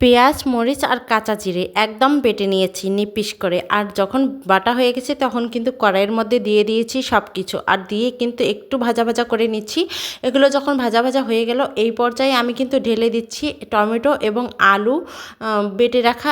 পেঁয়াজ, মরিচ আর কাঁচা জিরে একদম বেটে নিয়েছি নিপিস করে। আর যখন বাটা হয়ে গেছে তখন কিন্তু কড়াইয়ের মধ্যে দিয়ে দিয়েছি সব কিছু আর দিয়ে কিন্তু একটু ভাজা ভাজা করে নিচ্ছি। এগুলো যখন ভাজা ভাজা হয়ে গেল, এই পর্যায়ে আমি কিন্তু ঢেলে দিচ্ছি টমেটো এবং আলু বেটে রাখা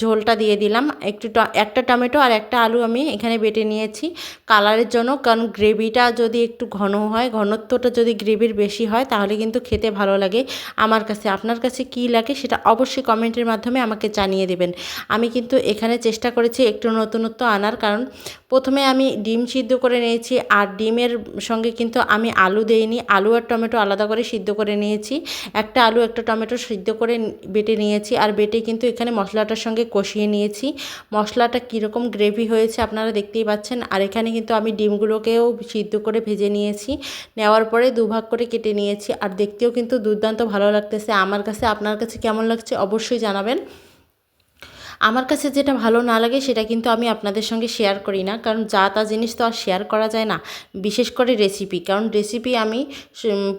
ঝোলটা দিয়ে দিলাম। একটু একটা টমেটো আর একটা আলু আমি এখানে বেটে নিয়েছি। কালারের জন্য, কারণ গ্রেভিটা যদি একটু ঘন হয়, ঘনত্বটা যদি গ্রেভির বেশি হয়, তাহলে কিন্তু খেতে ভালো লাগে। আমার কাছে, আপনার কাছে কী লাগে সেটা অবশ্যই কমেন্টের মাধ্যমে আমাকে জানিয়ে দেবেন। আমি কিন্তু এখানে চেষ্টা করেছি একটু নতুনত্ব আনার কারণ প্রথমে আমি ডিম সিদ্ধ করে নিয়েছি আর ডিমের সঙ্গে কিন্তু আমি আলু দেইনি। আলু আর টমেটো আলাদা করে সিদ্ধ করে নিয়েছি। একটা আলু, একটা টমেটো সিদ্ধ করে বেটে নিয়েছি আর বেটে কিন্তু এখানে মশলাটার সঙ্গে কষিয়ে নিয়েছি। মশলাটা কীরকম গ্রেভি হয়েছে আপনারা দেখতেই পাচ্ছেন। আর এখানে কিন্তু আমি ডিমগুলোকেও সিদ্ধ করে ভেজে নিয়েছি। নেওয়ার পরে দুভাগ করে কেটে নিয়েছি। আর দেখতেও কিন্তু দুর্দান্ত ভালো লাগতেছে। আমার কাছে, আপনার কাছে কেমন লাগছে? অবশ্যই জানাবেন। আমার কাছে যেটা ভালো না লাগে সেটা কিন্তু আমি আপনাদের সঙ্গে শেয়ার করি না। কারণ যা তা জিনিস তো আর শেয়ার করা যায় না। বিশেষ করে রেসিপি কারণ রেসিপি আমি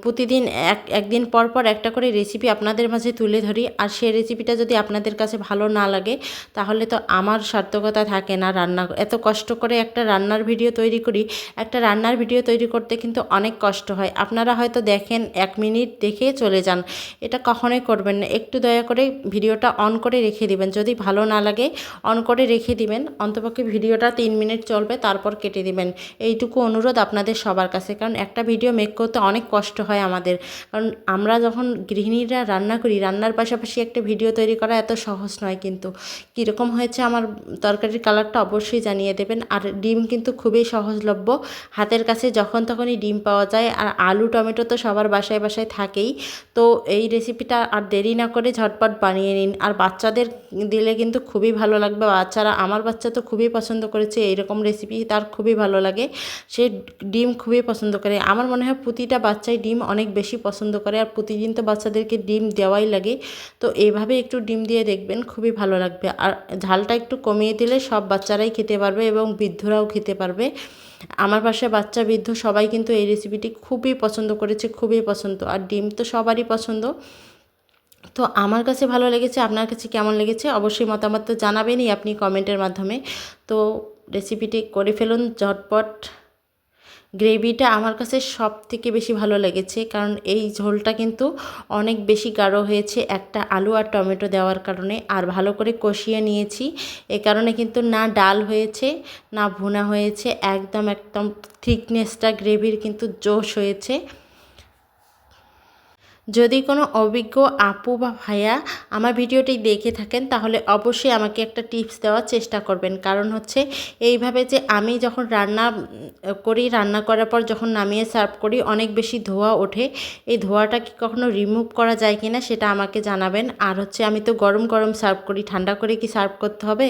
প্রতিদিন এক, একদিন পর পর একটা করে রেসিপি আপনাদের মাঝে তুলে ধরি। আর সেই রেসিপিটা যদি আপনাদের কাছে ভালো না লাগে, তাহলে তো আমার সার্থকতা থাকে না রান্না এত কষ্ট করে একটা রান্নার ভিডিও তৈরি করি। একটা রান্নার ভিডিও তৈরি করতে কিন্তু অনেক কষ্ট হয়। আপনারা হয়তো দেখেন, এক মিনিট দেখে চলে যান। এটা কখনোই করবেন না। একটু দয়া করে ভিডিওটা অন করে রেখে দিবেন। যদি ভালো না লাগে। অন করে রেখে দিবেন। অন্তপক্ষে ভিডিওটা তিন মিনিট চলবে, তারপর কেটে দিবেন। এইটুকু অনুরোধ আপনাদের সবার কাছে। কারণ একটা ভিডিও মেক করতে অনেক কষ্ট হয় আমাদের। কারণ আমরা যখন গৃহিণীরা রান্না করি, রান্নার পাশাপাশি একটা ভিডিও তৈরি করা এত সহজ নয় কিন্তু। কীরকম হয়েছে আমার তরকারির কালারটা অবশ্যই জানিয়ে দেবেন। আর ডিম কিন্তু খুবই সহজলভ্য। হাতের কাছে যখন তখনই ডিম পাওয়া যায়। আর আলু, টমেটো তো সবার বাসায় বাসায় থাকেই। তো এই রেসিপিটা আর দেরি না করে ঝটপট বানিয়ে নিন। আর বাচ্চাদের দিলে কিন্তু কিন্তু খুবই ভালো লাগবে। বাচ্চারা, আমার বাচ্চা তো খুবই পছন্দ করেছে, এইরকম রেসিপি তার খুবই ভালো লাগে। সে ডিম খুবই পছন্দ করে। আমার মনে হয় প্রতিটা বাচ্চাই ডিম অনেক বেশি পছন্দ করে আর প্রতিদিন তো বাচ্চাদেরকে ডিম দেওয়াই লাগে। তো এইভাবে একটু ডিম দিয়ে দেখবেন, খুবই ভালো লাগবে। আর ঝালটা একটু কমিয়ে দিলে সব বাচ্চারাই খেতে পারবে এবং বৃদ্ধরাও খেতে পারবে। আমার পাশে বাচ্চা, বৃদ্ধ সবাই কিন্তু এই রেসিপিটি খুবই পছন্দ করেছে, খুবই পছন্দ। আর ডিম তো সবারই পছন্দ। তো আমার কাছে ভালো লেগেছে, আপনার কাছে কেমন লেগেছে? অবশ্যই মতামত তো জানাবেনই আপনি কমেন্টের মাধ্যমে। তো রেসিপিটি করে ফেলুন ঝটপট। গ্রেভিটা আমার কাছে সব থেকে বেশি ভালো লেগেছে, কারণ এই ঝোলটা কিন্তু অনেক বেশি গাঢ় হয়েছে একটা আলু আর টমেটো দেওয়ার কারণে। আর ভালো করে কষিয়ে নিয়েছি, এ কারণে কিন্তু না ডাল হয়েছে, না ভুনা হয়েছে, একদম একদম থিকনেসটা গ্রেভির কিন্তু জোশ হয়েছে। যদি কোনো অভিজ্ঞ আপু বা ভাইয়া আমার ভিডিওটি দেখে থাকেন, তাহলে অবশ্যই আমাকে একটা টিপস দেওয়ার চেষ্টা করবেন। কারণ হচ্ছে এইভাবে যে আমি যখন রান্না করি, রান্না করার পর যখন নামিয়ে সার্ভ করি, অনেক বেশি ধোয়া ওঠে। এই ধোয়াটা কি কখনো রিমুভ করা যায় কি না সেটা আমাকে জানাবেন। আর হচ্ছে আমি তো গরম গরম সার্ভ করি, ঠান্ডা করে কি সার্ভ করতে হবে?